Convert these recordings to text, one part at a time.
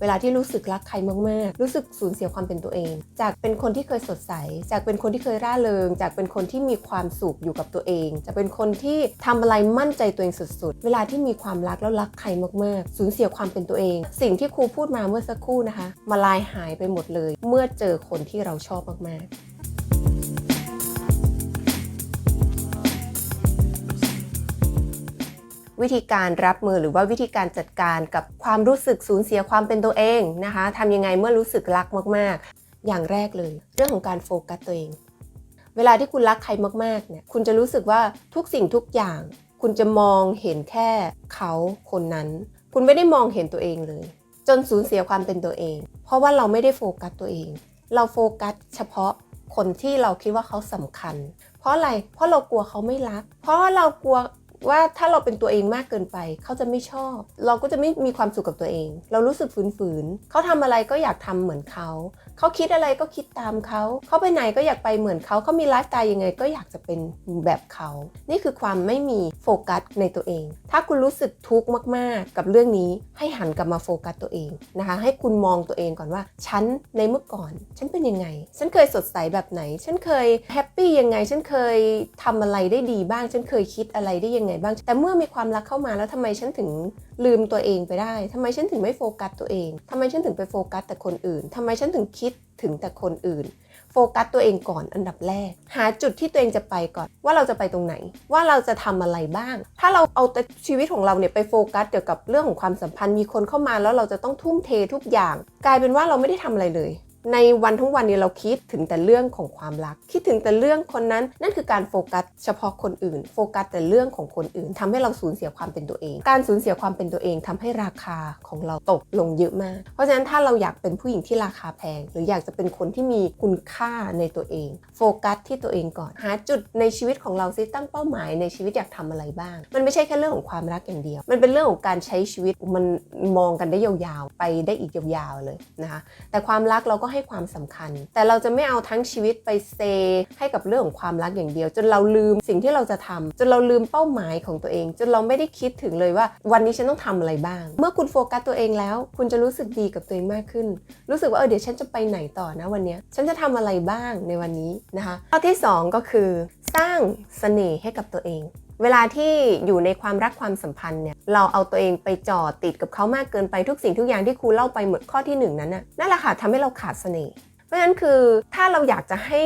เวลาที่รู้สึกรักใครมากๆ รู้สึกสูญเสียความเป็นตัวเอง จากเป็นคนที่เคยสดใส จากเป็นคนที่เคยร่าเริง จากเป็นคนที่มีความสุขอยู่กับตัวเอง จะเป็นคนที่ทำอะไรมั่นใจตัวเองสุดๆ เวลาที่มีความรักแล้วรักใครมากๆ สูญเสียความเป็นตัวเอง สิ่งที่ครูพูดมาเมื่อสักครู่นะคะ มาลายหายไปหมดเลย เมื่อเจอคนที่เราชอบมากๆ วิธีการรับมือหรือว่าวิธีการจัดการกับความรู้สึกสูญเสียความเป็นตัวเองนะคะทำยังไงเมื่อรู้สึกรักมากๆ อย่างแรกเลย เรื่องของการโฟกัสตัวเอง เวลาที่คุณรักใครมากๆเนี่ยคุณจะรู้สึกว่าทุกสิ่งทุกอย่าง คุณจะมองเห็นแค่เขาคนนั้น คุณไม่ได้มองเห็นตัวเองเลย จนสูญเสียความเป็นตัวเอง เพราะว่าเราไม่ได้โฟกัสตัวเอง เราโฟกัสเฉพาะคนที่เราคิดว่าเขาสำคัญ เพราะอะไร เพราะเรากลัวเขาไม่รัก เพราะเรากลัว ว่าถ้าเราเป็นตัวเองมากเกินไป เขาจะไม่ชอบ เราก็จะไม่มีความสุขกับตัวเอง เรารู้สึกฝืนๆเขาทำอะไรก็อยากทำเหมือนเขา เขาคิดอะไรก็คิดตามเขา เขาไปไหนก็อยากไปเหมือนเขา เขามีไลฟ์สไตล์ยังไงก็อยากจะเป็นแบบเขา นี่คือความไม่มีโฟกัสในตัวเอง ถ้าคุณรู้สึกทุกข์มากๆ กับเรื่องนี้ให้หันกลับมาโฟกัสตัวเองนะคะ ให้คุณมองตัวเองก่อนว่า ฉันในเมื่อก่อน ฉันเป็นยังไง ฉันเคยสดใสแบบไหน ฉันเคยแฮปปี้ยังไง ฉันเคยทำอะไรได้ดีบ้าง ฉันเคยคิดอะไรได้ยังไงบ้าง แต่เมื่อมีความรักเข้ามาแล้วทำไมฉันถึงลืมตัวเองไปได้ทำไมฉันถึงไม่โฟกัสตัวเองทำไมฉันถึงไปโฟกัสแต่คนอื่นทำไมฉันถึงคิดถึงแต่คนอื่น โฟกัสตัวเองก่อนอันดับแรก หาจุดที่ตัวเองจะไปก่อน ว่าเราจะไปตรงไหน ว่าเราจะทำอะไรบ้าง ถ้าเราเอาแต่ชีวิตของเราเนี่ยไปโฟกัสเกี่ยวกับเรื่องของความสัมพันธ์มีคนเข้ามาแล้วเราจะต้องทุ่มเททุกอย่าง กลายเป็นว่าเราไม่ได้ทำอะไรเลย ในวันทั้งวันนี้เราคิดถึงแต่เรื่องของความรัก คิดถึงแต่เรื่องคนนั้น นั่นคือการโฟกัสเฉพาะคนอื่น โฟกัสแต่เรื่องของคนอื่นทำให้เราสูญเสียความเป็นตัวเอง การสูญเสียความเป็นตัวเองทำให้ราคาของเราตกลงเยอะมาก เพราะฉะนั้นถ้าเราอยากเป็นผู้หญิงที่ราคาแพง หรืออยากจะเป็นคนที่มีคุณค่าในตัวเอง โฟกัสที่ตัวเองก่อน หาจุดในชีวิตของเราซิตั้งเป้าหมายในชีวิตอยากทำอะไรบ้าง มันไม่ใช่แค่เรื่องของความรักอย่างเดียว มันเป็นเรื่องของการใช้ชีวิตมันมองกันได้ยาวๆ ไปได้อีกยาวๆเลยนะคะแต่ความรักเราก็ให้ความสำคัญ แต่เราจะไม่เอาทั้งชีวิตไปเซให้กับเรื่องของความรักอย่างเดียว จนเราลืมสิ่งที่เราจะทำจนเราลืมเป้าหมายของตัวเอง จนเราไม่ได้คิดถึงเลยว่า วันนี้ฉันต้องทำอะไรบ้าง เมื่อคุณโฟกัสตัวเองแล้ว คุณจะรู้สึกดีกับตัวเองมากขึ้น รู้สึกว่าเออเดี๋ยวฉันจะไปไหนต่อนะวันนี้ฉันจะทำอะไรบ้างในวันนี้นะคะข้อที่สองก็คือ สร้างเสน่ห์ให้กับตัวเอง เวลาที่อยู่ในความรักความสัมพันธ์เนี่ยเราเอาตัวเองไปจ่อติดกับเขามากเกินไปทุกสิ่งทุกอย่างที่ครูเล่าไปหมดข้อที่หนึ่งนั้นน่ะนั่นแหละค่ะทำให้เราขาดเสน่ห์เพราะฉะนั้นคือถ้าเราอยากจะให้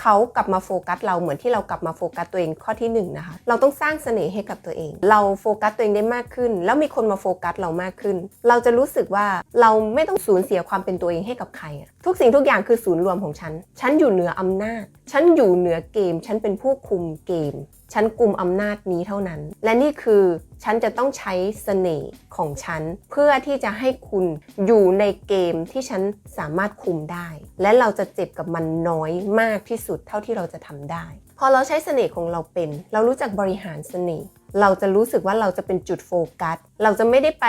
เขากลับมาโฟกัสเราเหมือนที่เรากลับมาโฟกัสตัวเองข้อที่หนึ่งนะคะเราต้องสร้างเสน่ห์ให้กับตัวเอง เราโฟกัสตัวเองได้มากขึ้น แล้วมีคนมาโฟกัสเรามากขึ้น เราจะรู้สึกว่าเราไม่ต้องสูญเสียความเป็นตัวเองให้กับใคร ทุกสิ่งทุกอย่างคือศูนย์รวมของฉัน ฉันอยู่เหนืออำนาจ ฉันอยู่เหนือเกม ฉันเป็นผู้คุมเกม ฉันกลุ่มอำนาจนี้เท่านั้น และนี่คือฉันจะต้องใช้เสน่ห์ของฉัน เพื่อที่จะให้คุณอยู่ในเกมที่ฉันสามารถคุมได้ และเราจะเจ็บกับมันน้อยมากที่สุดเท่าที่เราจะทำได้ พอเราใช้เสน่ห์ของเราเป็น เรารู้จักบริหารเสน่ห์เราจะรู้สึกว่าเราจะเป็นจุดโฟกัส เราจะไม่ได้ไป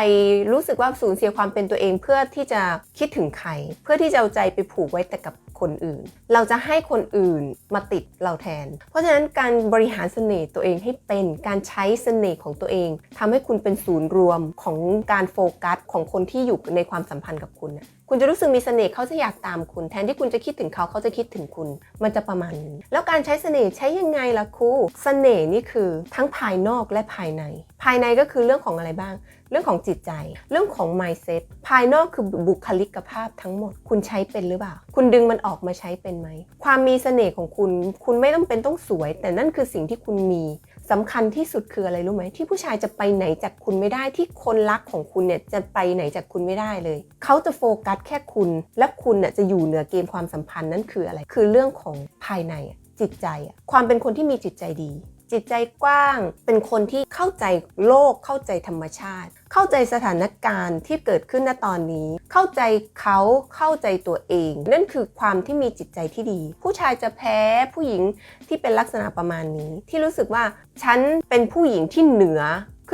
รู้สึกว่าสูญเสียความเป็นตัวเองเพื่อที่จะคิดถึงใคร เพื่อที่จะเอาใจไปผูกไว้แต่กับ คนอื่น เราจะให้คนอื่นมาติดเราแทน เพราะฉะนั้นการบริหารเสน่ห์ตัวเองให้เป็นการใช้เสน่ห์ของตัวเองทำให้คุณเป็นศูนย์รวมของการโฟกัสของคนที่อยู่ในความสัมพันธ์กับคุณคุณจะรู้สึกมีเสน่ห์เขาจะอยากตามคุณ แทนที่คุณจะคิดถึงเขาเขาจะคิดถึงคุณ มันจะประมาณนี้ แล้วการใช้เสน่ห์ใช้ยังไงล่ะครูเสน่ห์นี่คือทั้งภายนอกและภายใน ภายในก็คือเรื่องของอะไรบ้าง เรื่องของจิตใจ เรื่องของ mindset ภายนอกคือบุคลิกภาพทั้งหมด คุณใช้เป็นหรือเปล่า คุณดึงมันออกมาใช้เป็นไหม ความมีเสน่ห์ของคุณ คุณไม่ต้องเป็นต้องสวย แต่นั่นคือสิ่งที่คุณมีสำคัญที่สุดคืออะไรรู้ไหมที่ผู้ชายจะไปไหนจากคุณไม่ได้ที่คนรักของคุณเนี่ยจะไปไหนจากคุณไม่ได้เลย เขาจะโฟกัสแค่คุณ และคุณน่ะจะอยู่เหนือเกมความสัมพันธ์นั่นคืออะไร คือเรื่องของภายในจิตใจความเป็นคนที่มีจิตใจดี จิตใจกว้าง เป็นคนที่เข้าใจโลก เข้าใจธรรมชาติ เข้าใจสถานการณ์ที่เกิดขึ้นณตอนนี้ เข้าใจเขาเข้าใจตัวเอง นั่นคือความที่มีจิตใจที่ดี ผู้ชายจะแพ้ผู้หญิงที่เป็นลักษณะประมาณนี้ ที่รู้สึกว่าฉันเป็นผู้หญิงที่เหนือ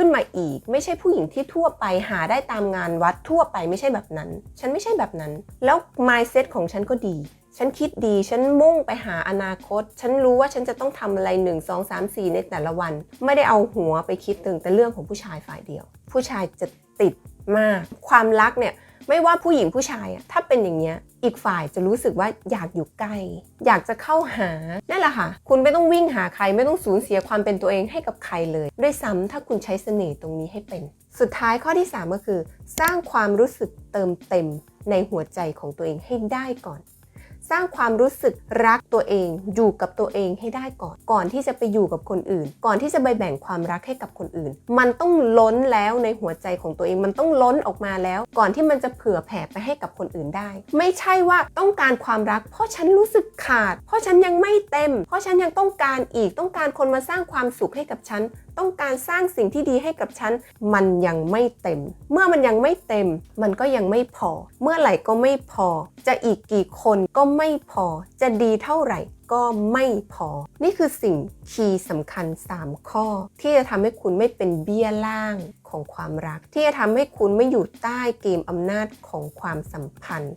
ขึ้นมาอีก ไม่ใช่ผู้หญิงที่ทั่วไปหาได้ตามงานวัดทั่วไปไม่ใช่แบบนั้น ฉันไม่ใช่แบบนั้น แล้ว mindset ของฉันก็ดี ฉันคิดดี ฉันมุ่งไปหาอนาคต ฉันรู้ว่าฉันจะต้องทำอะไร 1 2 3 4 ในแต่ละวัน ไม่ได้เอาหัวไปคิดถึงแต่เรื่องของผู้ชายฝ่ายเดียว ผู้ชายจะติดมาก ความรักเนี่ย ไม่ว่าผู้หญิงผู้ชายอะถ้าเป็นอย่างเนี้ยอีกฝ่ายจะรู้สึกว่าอยากอยู่ใกล้ อยากจะเข้าหา นั่นแหละค่ะ คุณไม่ต้องวิ่งหาใครไม่ต้องสูญเสียความเป็นตัวเองให้กับใครเลย ด้วยซ้ำถ้าคุณใช้เสน่ห์ตรงนี้ให้เป็น สุดท้ายข้อที่ 3 ก็คือ สร้างความรู้สึกเติมเต็มในหัวใจของตัวเองให้ได้ก่อน สร้างความรู้สึกรักตัวเอง อยู่กับตัวเองให้ได้ก่อน ก่อนที่จะไปอยู่กับคนอื่น ก่อนที่จะไปแบ่งความรักให้กับคนอื่น มันต้องล้นแล้วในหัวใจของตัวเองมันต้องล้นออกมาแล้ว ก่อนที่มันจะเผื่อแผ่ไปให้กับคนอื่นได้ ไม่ใช่ว่าต้องการความรัก เพราะฉันรู้สึกขาด เพราะฉันยังไม่เต็ม เพราะฉันยังต้องการอีกต้องการคนมาสร้างความสุขให้กับฉัน ต้องการสร้างสิ่งที่ดีให้กับฉัน มันยังไม่เต็ม เมื่อมันยังไม่เต็ม มันก็ยังไม่พอ เมื่อไหร่ก็ไม่พอ จะอีกกี่คนก็ไม่พอ จะดีเท่าไหร่ก็ไม่พอ นี่คือสิ่งคีย์สำคัญ 3 ข้อ ที่จะทำให้คุณไม่เป็นเบี้ยล่างของความรัก ที่จะทำให้คุณไม่อยู่ใต้เกมอำนาจของความสัมพันธ์